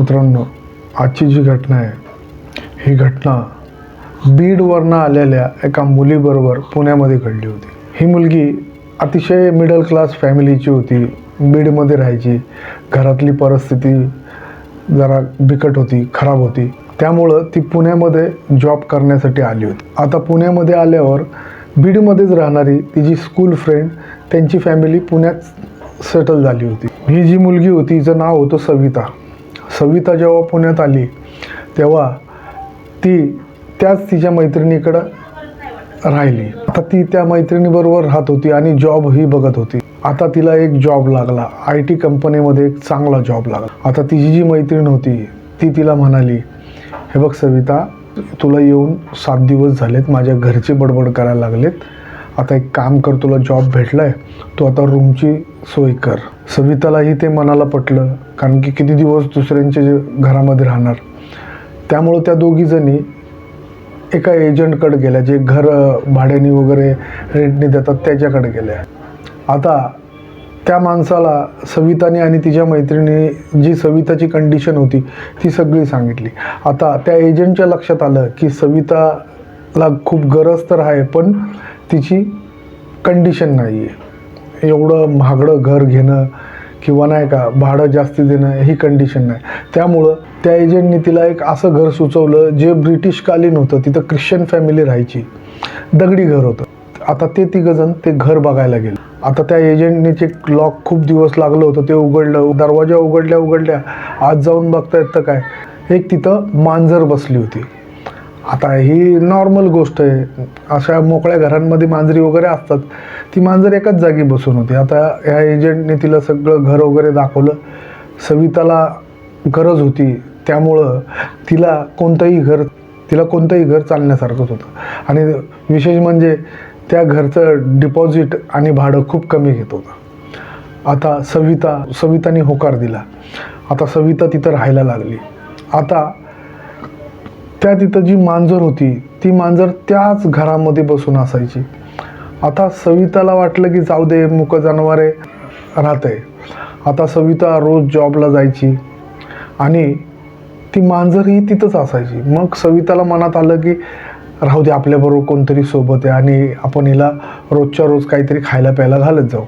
मित्रांनो आजची जी घटना आहे ही घटना बीडवरनं आलेल्या एका मुलीबरोबर पुण्यामध्ये घडली होती. ही मुलगी अतिशय मिडल क्लास फॅमिलीची होती बीडमध्ये राहायची. घरातली परिस्थिती जरा बिकट होती खराब होती. त्यामुळं ती पुण्यामध्ये जॉब करण्यासाठी आली होती. आता पुण्यामध्ये आल्यावर बीडमध्येच राहणारी तिची स्कूल फ्रेंड त्यांची फॅमिली पुण्यात सेटल झाली होती. ही जी मुलगी होती हिचं नाव होतं सविता. सविता जेव्हा पुण्यात आली तेव्हा ती त्याच तिच्या मैत्रिणीकडं राहिली. आता ती त्या मैत्रिणीबरोबर राहत होती आणि जॉबही बघत होती. आता तिला एक जॉब लागला. आय टी कंपनीमध्ये एक चांगला जॉब लागला. आता तिची जी मैत्रीण होती ती तिला म्हणाली हे बघ सविता तुला येऊन सात दिवस झालेत माझ्या घरचे बडबड करायला लागलेत. आता एक काम कर तुला जॉब भेटला आहे तू आता रूमची सोय कर. सवितालाही ते मनाला पटलं कारण की किती दिवस दुसऱ्यांच्या जे घरामध्ये राहणार. त्यामुळं त्या दोघीजणी एका एजंटकडे गेल्या जे घर भाड्याने वगैरे रेंटने देतात त्याच्याकडे गेल्या. आता त्या माणसाला सविताने आणि तिच्या मैत्रिणी जी सविताची कंडिशन होती ती सगळी सांगितली. आता त्या एजंटच्या लक्षात आलं की सविताला खूप गरज तर आहे पण तिची कंडिशन नाही आहे एवढं महागडं घर घेणं किंवा नाही का भाडं जास्ती देणं ही कंडिशन नाही. त्यामुळं त्या एजंटने तिला एक असं घर सुचवलं जे ब्रिटिशकालीन होतं तिथं ख्रिश्चन फॅमिली राहायची. दगडी घर होतं. आता ते तिघंजण ते घर बघायला गेलं. आता त्या एजंटने जे लॉक खूप दिवस लागलं होतं ते उघडलं दरवाजा उघडल्या उघडल्या आज जाऊन बघता येतं काय. एक तिथं मांजर बसली होती. आता ही नॉर्मल गोष्ट आहे. अशा मोकळ्या घरांमध्ये मांजरी वगैरे असतात. ती मांजर एकाच जागी बसून होती. आता ह्या एजंटने तिला सगळं घर वगैरे दाखवलं. सविताला गरज होती. त्यामुळं तिला कोणतंही घर तिला कोणतंही घर चालण्यासारखंच होतं. आणि विशेष म्हणजे त्या घरचं डिपॉझिट आणि भाडं खूप कमी घेत होतं. आता सविता सविताने होकार दिला. आता सविता तिथं राहायला लागली. आता त्या तिथं जी मांजर होती ती मांजर त्याच घरामध्ये बसून असायची. आता सविताला वाटलं की जाऊ दे मुक जनावरे आहे आता सविता रोज जॉबला जायची आणि ती मांजर ही तिथंच असायची. मग सविताला मनात आलं की राहू दे आपल्याबरोबर कोणतरी सोबत आहे आणि आपण हिला रोजच्या रोज काहीतरी खायला प्यायला घालत जाऊ.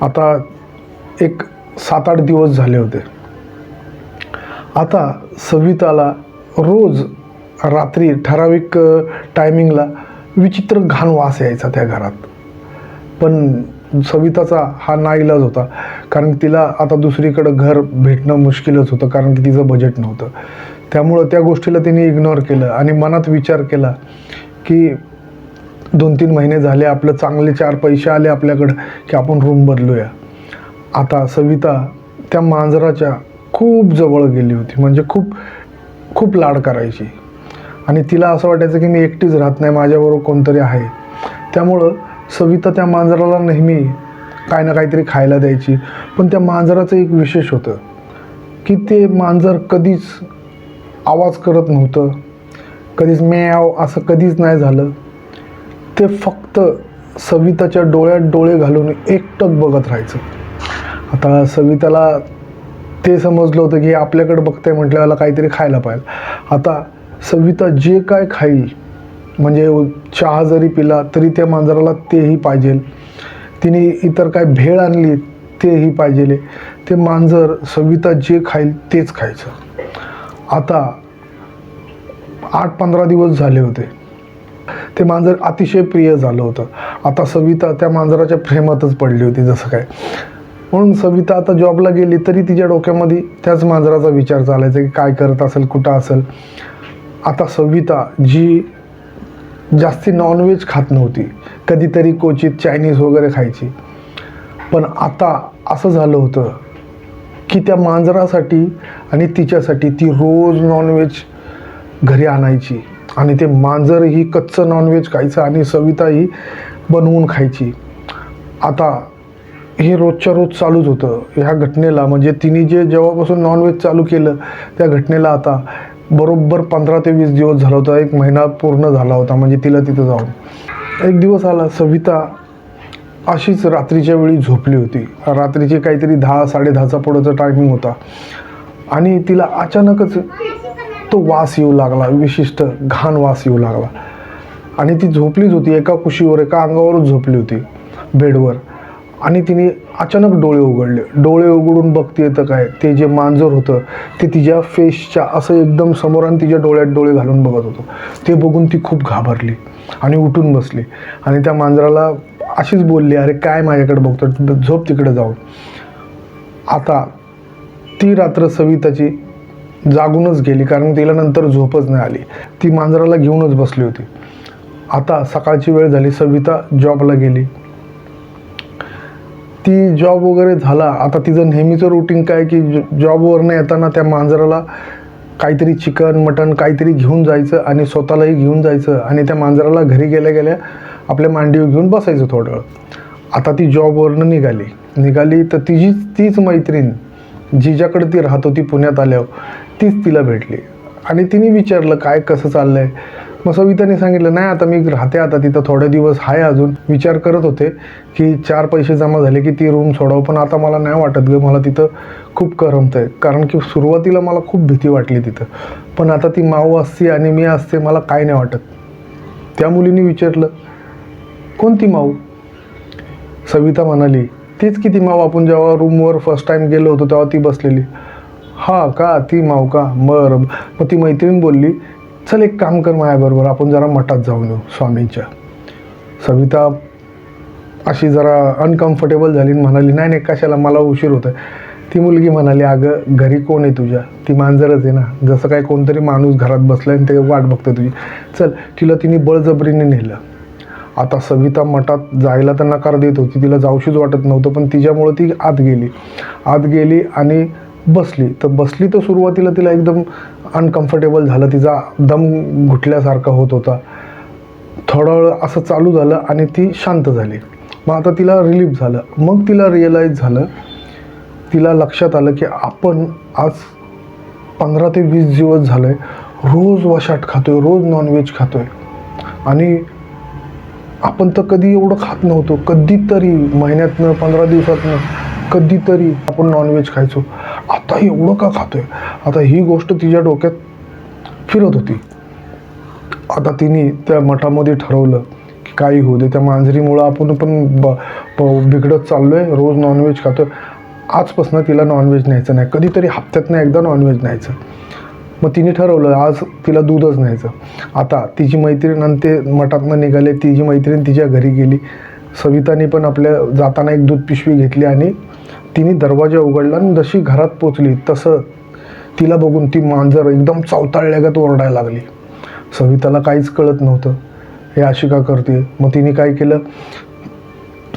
आता एक सात आठ दिवस झाले होते. आता सविताला रोज रात्री ठराविक टायमिंगला विचित्र घाण वास यायचा त्या घरात. पण सविताचा हा नाईलाज होता. कारण तिला आता दुसरीकडं घर भेटणं मुश्किलच होतं कारण की तिचं बजेट नव्हतं. त्यामुळं त्या गोष्टीला तिने इग्नोर केलं आणि मनात विचार केला की दोन तीन महिने झाले आपलं चांगले चार पैसे आले आपल्याकडं की आपण रूम बदलूया. आता सविता त्या मांजराच्या खूप जवळ गेली होती. म्हणजे खूप खूप लाड करायची. आणि तिला असं वाटायचं की मी एकटीच राहत नाही माझ्याबरोबर कोणतरी आहे. त्यामुळं सविता त्या मांजराला नेहमी काय ना काहीतरी खायला द्यायची. पण त्या मांजराचं एक विशेष होतं की ते मांजर कधीच आवाज करत नव्हतं कधीच म्याव असं कधीच नाही झालं. ते फक्त सविताच्या डोळ्यात डोळे घालून एकटक बघत राहायचं. आता सविताला ते समजलं होतं की हे आपल्याकडे बघताय म्हटल्याला काहीतरी खायला पाहिजे. आता सविता जे काय खाईल म्हणजे चहा जरी पिला तरी त्या मांजराला तेही पाहिजे. तिने इतर काय भेळ आणली तेही पाहिजे. ते मांजर सविता जे खाईल तेच खायचं. आता आठ पंधरा दिवस झाले होते. ते मांजर अतिशय प्रिय झालं होतं. आता सविता त्या मांजराच्या प्रेमातच पडली होती जसं काय. म्हणून सविता आता जॉबला गेली तरी तिच्या डोक्यामध्ये त्याच मांजराचा विचार चालायचा की काय करत असेल कुठं असेल. आता सविता जी जास्ती नॉनव्हेज खात नव्हती कधीतरी क्वचित चायनीज वगैरे खायची. पण आता असं झालं होतं की त्या मांजरासाठी आणि तिच्यासाठी ती रोज नॉनव्हेज घरी आणायची. आणि ते मांजरही कच्चं नॉनव्हेज खायचं आणि सविताही बनवून खायची. आता हे रोजच्या रोज चालूच होतं. ह्या घटनेला म्हणजे तिने जे जेव्हापासून नॉनव्हेज चालू केलं त्या घटनेला आता बरोबर पंधरा ते वीस दिवस झाला होता. एक महिना पूर्ण झाला होता. म्हणजे तिला तिथं जाऊन. एक दिवस आला. सविता अशीच रात्रीच्या वेळी झोपली होती. रात्रीचे काहीतरी दहा साडेदहाचा पुढंचा टायमिंग होता. आणि तिला अचानकच तो वास येऊ लागला. विशिष्ट घाण वास येऊ लागला. आणि ती झोपलीच होती. एका कुशीवर एका अंगावरच झोपली होती. बेडवर. आणि तिने अचानक डोळे उघडले. डोळे उघडून बघते तर काय? ते जे मांजर होतं ते तिच्या फेसच्या असं एकदम समोर आणि तिच्या डोळ्यात डोळे घालून बघत होतं. ते बघून ती खूप घाबरली आणि उठून बसली. आणि त्या मांजराला अशीच बोलली अरे काय माझ्याकडे बघतो? झोप तिकडे जाऊन. आता ती रात्र सविताची जागूनच गेली कारण तिला नंतर झोपच नाही आली. ती मांजराला घेऊनच बसली होती. आता सकाळची वेळ झाली सविता जॉबला गेली. ती जॉब वगैरे झाला आता तिचं नेहमीचं रुटीन काय की ज- जॉबवरनं येताना त्या मांजराला काहीतरी चिकन मटन काहीतरी घेऊन जायचं आणि स्वतःलाही घेऊन जायचं आणि त्या मांजराला घरी गेल्या गेल्या आपल्या मांडीवर घेऊन बसायचं थोडं. आता ती जॉबवरनं निघाली. निघाली तर तिची तीच मैत्रीण जिच्याकडे ती राहत होती पुण्यात आल्यावर तीच तिला भेटली. आणि तिने विचारलं काय कसं चाललं आहे मग सविताने सांगितलं नाही आता मी राहते आता तिथं थोडे दिवस आहे अजून. विचार करत होते की चार पैसे जमा झाले की ती रूम सोडावं पण आता मला नाही वाटत ग मला तिथं खूप करमत आहे कारण की सुरुवातीला मला खूप भीती वाटली तिथं. पण आता ती माऊ असते आणि मी असते मला काय नाही वाटत. त्या मुलीने विचारलं कोणती माऊ? सविता म्हणाली तीच किती माऊ आपण जेव्हा रूमवर फर्स्ट टाईम गेलो होतो तेव्हा ती बसलेली. हा का? ती माऊ का? बरं. मग ती मैत्रीण बोलली चल एक काम कर माझ्याबरोबर आपण जरा मठात जाऊन येऊ स्वामींच्या. सविता अशी जरा अनकम्फर्टेबल झाली आणि म्हणाली नाही नाही कशाला? मला उशीर होतं ती मुलगी म्हणाली अगं घरी कोण आहे तुझ्या? ती मांजरच आहे ना. जसं काय कोणतरी माणूस घरात बसला आणि ते वाट बघतं तुझी. चल तिला तिने बळजबरीने नेलं. आता सविता मठात जायला तर नकार देत होती. तिला जाऊशीच वाटत नव्हतं पण तिच्यामुळं ती आत गेली. आत गेली आणि बसली. तर बसली तर सुरुवातीला तिला एकदम अनकम्फर्टेबल झालं. तिचा दम घुटल्यासारखा होत होता. थोडा वेळ असं चालू झालं आणि ती शांत झाली. मग आता तिला रिलीफ झालं. मग तिला रिअलाईज झालं तिला लक्षात आलं की आपण आज पंधरा ते वीस दिवस झालं आहे रोज वशाट खातोय रोज नॉनव्हेज खातोय. आणि आपण तर कधी एवढं खात नव्हतो. कधीतरी महिन्यातनं पंधरा दिवसातनं कधीतरी आपण नॉनव्हेज खायचो. आता एवढं का खातोय? आता ही गोष्ट तिच्या डोक्यात फिरत होती. आता तिने त्या मठामध्ये ठरवलं की काही होऊ दे त्या मांजरीमुळं आपण पण ब बिघडत चाललो आहे रोज नॉनव्हेज खातोय. आजपासून तिला नॉनव्हेज न्यायचं नाही कधीतरी हप्त्यातनं एकदा नॉनव्हेज न्यायचं. मग तिने ठरवलं आज तिला दूधच न्यायचं. आता तिची मैत्रीण आणि ते मठातनं निघाले तिची मैत्रीण तिच्या घरी गेली. सविताने पण आपल्या जाताना एक दूध पिशवी घेतली आणि तिने दरवाजा उघडला आणि जशी घरात पोचली तसं तिला बघून ती मांजर एकदम चावताळल्यागत ओरडायला लागली. सविताला काहीच कळत नव्हतं. हे अशी का करते. मग तिने काय केलं?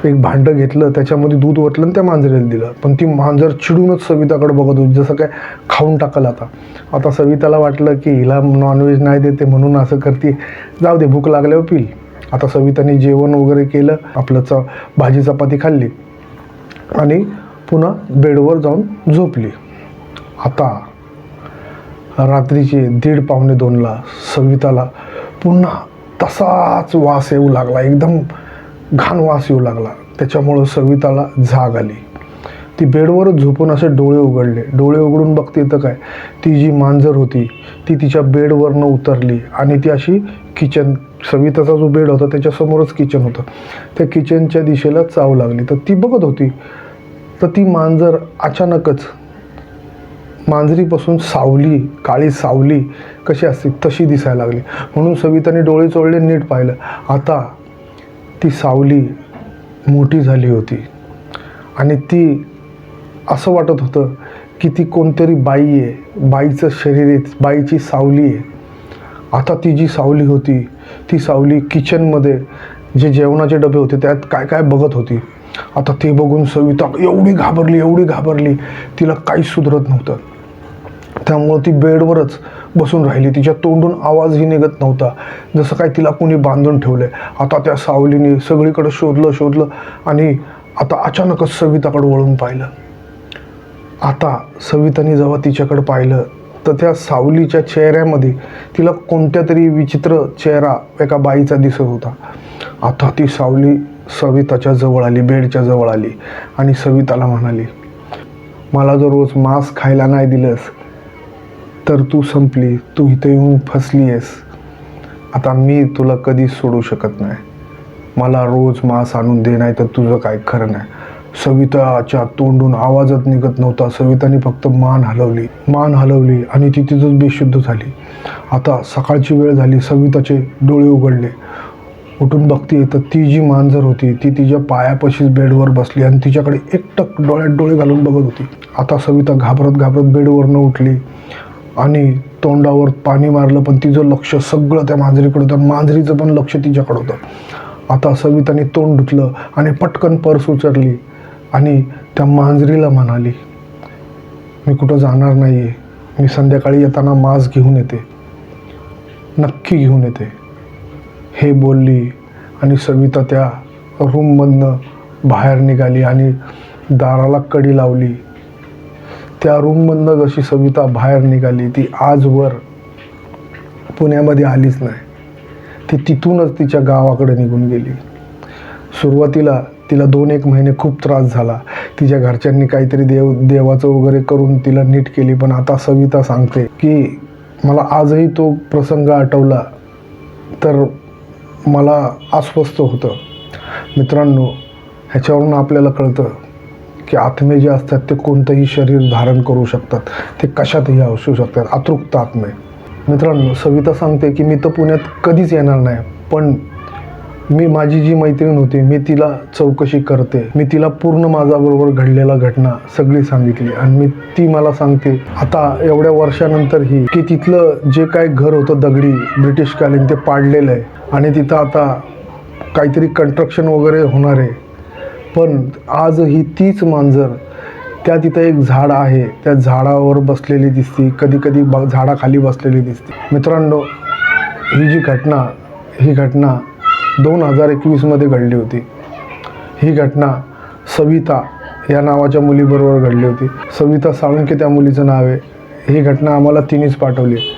एक भांडं घेतलं त्याच्यामध्ये दूध ओतलं आणि त्या मांजरेला दिलं. पण ती मांजर चिडूनच सविताकडे बघत होती जसं काय खाऊन टाकलं आता. आता सविताला वाटलं की हिला नॉनव्हेज नाही देते म्हणून असं करते. जाऊ दे भूक लागल्यावर पिल. आता सविताने जेवण वगैरे केलं आपलं च भाजी चपाती खाल्ली. आणि पुन्हा बेडवर जाऊन झोपली. आता रात्रीचे दीड पावणे दोनला सविताला पुन्हा तसाच वास येऊ लागला एकदम घाण वास येऊ लागला. त्याच्यामुळं सविताला झाग आली. ती बेडवरच झोपून असे डोळे उघडले. डोळे उघडून बघते तर काय? ती जी मांजर होती ती तिच्या बेडवरनं उतरली आणि ती अशी किचन सविताचा जो बेड होता त्याच्यासमोरच किचन होतं. त्या किचनच्या दिशेला चावू लागली. तर ती बघत होती तर ती मांजर अचानकच मांजरीपासून सावली काळी सावली कशी असते तशी दिसायला लागली. म्हणून सविताने डोळे चोळले नीट पाहिलं. आता ती सावली मोठी झाली होती. आणि ती असं वाटत होतं की ती कोणतरी बाई आहे बाईचं शरीर आहे बाईची सावली आहे. आता ती जी सावली होती ती सावली किचनमध्ये जे जेवणाचे डबे होते त्यात काय काय बघत होती. आता ते बघून सविता एवढी घाबरली एवढी घाबरली तिला काहीच सुधरत नव्हतं. त्यामुळं ती बेडवरच बसून राहिली. तिच्या तोंडून आवाजही निघत नव्हता. जसं काय तिला कोणी बांधून ठेवलं आहे आता त्या सावलीने सगळीकडे शोधलं शोधलं आणि आता अचानकच सविताकडे वळून पाहिलं. आता सविताने जेव्हा तिच्याकडे पाहिलं तर त्या सावलीच्या चेहऱ्यामध्ये तिला कोणत्या तरी विचित्र चेहरा एका बाईचा दिसत होता. आता ती सावली सविताच्या जवळ आली बेडच्या जवळ आली आणि सविताला म्हणाली मला जर रोज मांस खायला नाही दिलंस तर तू संपली तू इथे येऊन फसली आहेस. आता मी तुला कधीच सोडू शकत नाही. मला रोज मांस आणून दे नाही तर तुझं काय खरं नाही. सविताच्या तोंडून आवाजच निघत नव्हता. सविताने फक्त मान हलवली मान हलवली आणि ती तिथंच बेशुद्ध झाली. आता सकाळची वेळ झाली. सविताचे डोळे उघडले. उठून बघते तर ती जी मांजर होती ती तिच्या पायापाशीच बेडवर बसली आणि तिच्याकडे एकटक डोळ्यात डोळे घालून बघत होती. आता सविता घाबरत घाबरत बेडवरनं उठली आणि तोंडावर पाणी मारलं पण तिचं लक्ष सगळं त्या मांजरीकडे होतं मांजरीचं पण लक्ष तिच्याकडे होतं. आता सविताने तोंड धुतलं आणि पटकन पर्स उचलली आणि त्या मांजरीला म्हणाली मी कुठं जाणार नाही आहे मी संध्याकाळी येताना मास्क घेऊन येते. नक्की घेऊन येते. हे बोलली आणि सविता त्या रूममधनं बाहेर निघाली आणि दाराला कडी लावली. त्या रूममधनं जशी सविता बाहेर निघाली ती आजवर पुण्यामध्ये आलीच नाही. ती तिथूनच तिच्या गावाकडे निघून गेली. सुरुवातीला तिला दोन एक महिने खूप त्रास झाला. तिच्या घरच्यांनी काहीतरी देव देवाचं वगैरे करून तिला नीट केली पण आता सविता सांगते की मला आजही तो प्रसंग आठवला तर मला अस्वस्थ होतं. मित्रांनो ह्याच्यावरून आपल्याला कळतं की आत्मे जे असतात ते कोणतंही शरीर धारण करू शकतात. ते कशातही असू शकतात. अतृप्त आत्मे. मित्रांनो सविता सांगते की मी तर पुण्यात कधीच येणार नाही पण मी माझी जी मैत्रीण होती मी तिला चौकशी करते. मी तिला पूर्ण माझ्याबरोबर घडलेला घटना सगळी सांगितली आणि मी ती मला सांगते आता एवढ्या वर्षानंतरही की तिथलं जे काय घर होतं दगडी ब्रिटिशकालीन ते पाडलेलं आहे. आणि तिथं आता काहीतरी कंस्ट्रक्शन वगैरे होणार आहे. पण आजही तीच मांजर त्या तिथं एक झाड आहे. त्या झाडावर बसलेली दिसती. कधी कधी ब झाडाखाली बसलेली दिसते. मित्रांनो ही जी घटना ही घटना दोन हजार एकवीसमध्ये घडली होती. ही घटना सविता या नावाच्या मुलीबरोबर घडली होती. सविता साळुंके त्या मुलीचं नाव आहे. ही घटना आम्हाला तिनेच पाठवली